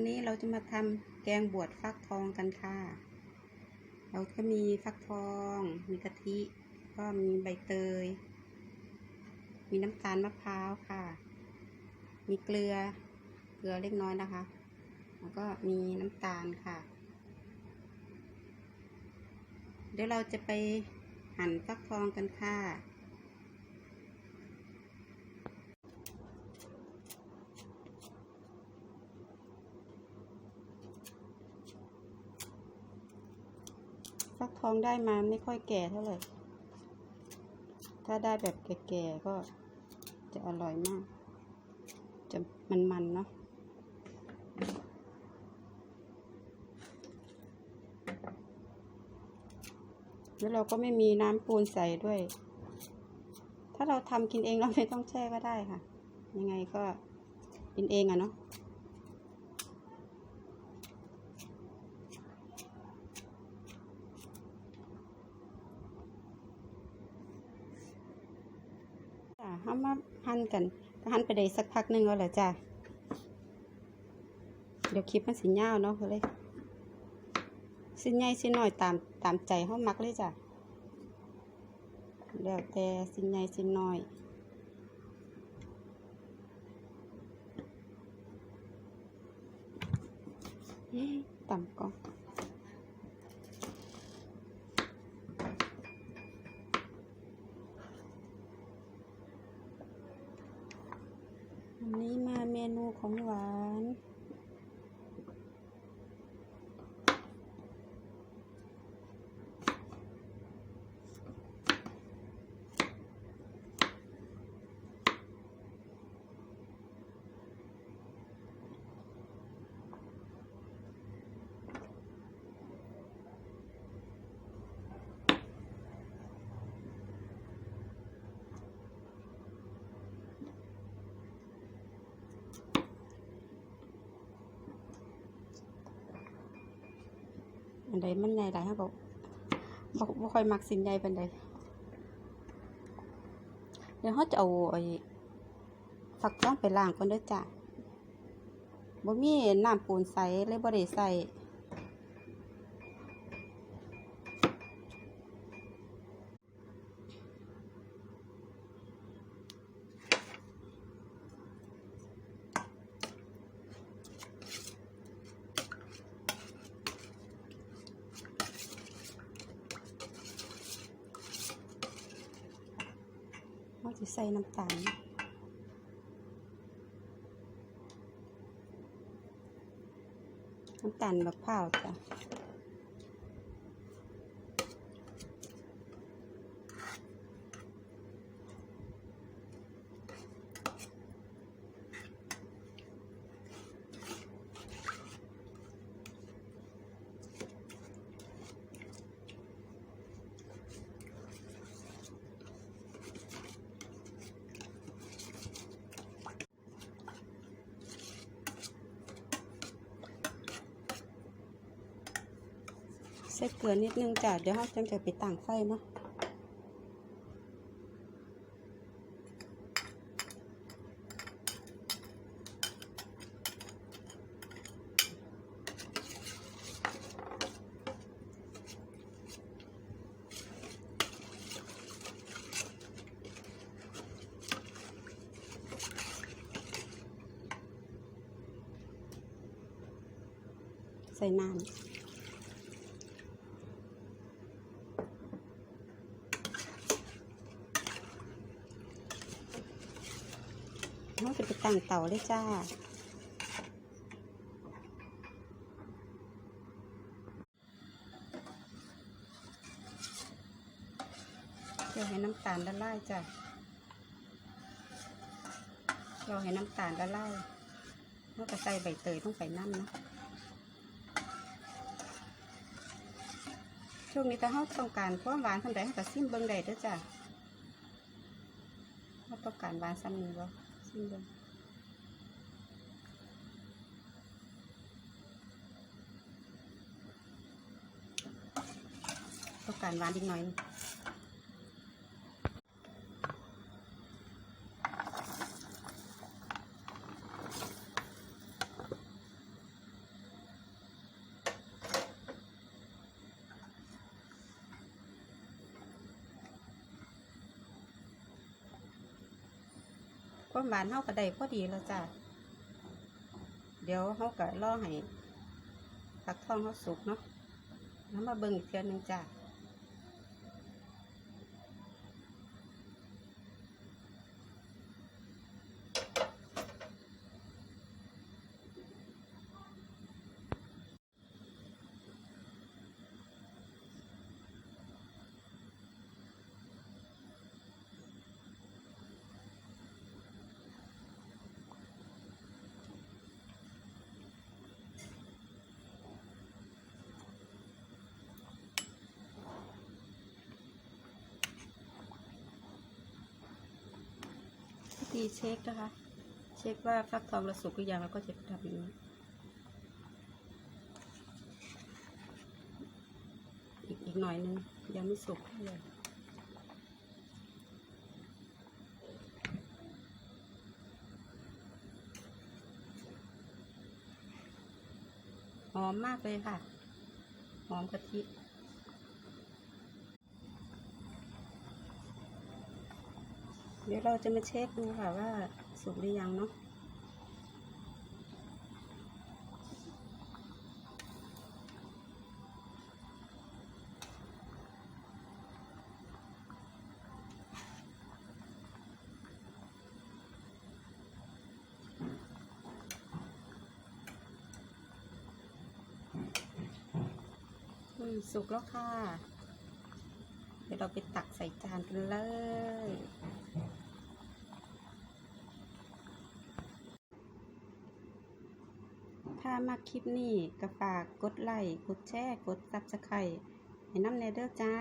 วันนี้เราจะมาทำแกงบวชฟักทองกันค่ะ เราก็มีฟักทอง มีกะทิ ก็มีใบเตย มีน้ำตาลมะพร้าวค่ะ มีเกลือ เกลือเล็กน้อยนะคะ แล้วก็มีน้ำตาลค่ะ เดี๋ยวเราจะไปหั่นฟักทองกันค่ะ ฟักทองได้มาไม่ค่อยแก่เท่าไหร่ ถ้าได้แบบแก่ๆก็จะอร่อยมาก จะมันๆเนาะแล้วเราก็ไม่มีน้ำปูนใส่ด้วย ถ้าเราทำกินเองเราไม่ต้องแช่ก็ได้ค่ะ ยังไงก็กินเองอะเนาะ เอามาหั่นกันก็หั่นไปได้สักพักหนึ่งแล้วแหละจ้ะเดี๋ยวคลิปมันสิยาวเนาะก็เลยสิใหญ่สิน้อยตามตามใจเฮามักเลยจ้ะแล้วแต่สิใหญ่สิน้อยต่ำก่ วันนี้มาเมนูของหวาน ใดมันใหญ่หลายเขาก็บ่บ่ค่อยมักสินใหญ่ปานใดเดี๋ยวเขาจะเอาไอ้ฝักทองไปล้างก่อนเด้อจ้ะบ่มีน้ำปูนใสเลยบ่ได้ใส่ เราจะใส่น้ำตาลน้ำตาลมะพร้าวจ้ะ ส่เกลือนิดนึงจ้ะเดี๋ยวเราจังจะไปต่างไฟเนาะใส่น้ำ เราจะไปตั้งเตาเลยจ้าเราให้น้ำตาลละลายจ้ะเราให้น้ำตาลละลายเราก็ใส่ใบเตยต้องไปน้ำนะช่วงนี้ถ้าเราต้องการความหวานทำใดเราก็ซิมเบิ้งได้ด้วยจ้ะเราต้องการหวานซ้ำนี้บ่ ซิมเบิ้งต้องการหวานอีกหน่อยหนึ่ง ความหวานเฮาก็ได้พอดีแล้วจ้ะเดี๋ยวเฮาก็รอให้ผักทองเฮาสุกเนาะแล้วมาเบิ่งอีกเทื่อหนึงจ้ะ ธีเช็คนะคะ เช็คว่าฟักทองเราสุกหรือยังเราก็จะทำอย่างนี้อีกอีกหน่อยนึงยังไม่สุกเลยหอมมากเลยค่ะ หอมกะทิ เดี๋ยวเราจะมาเช็คดูค่ะว่าสุกหรือยังเนาะอืมสุกแล้วค่ะ เราไปตักใส่จานกันเลย ถ้ามาคลิปนี้ก็ฝากกดไลค์ กดแชร์ กดซับสไครต์ให้น้ำเนเดอร์จ้า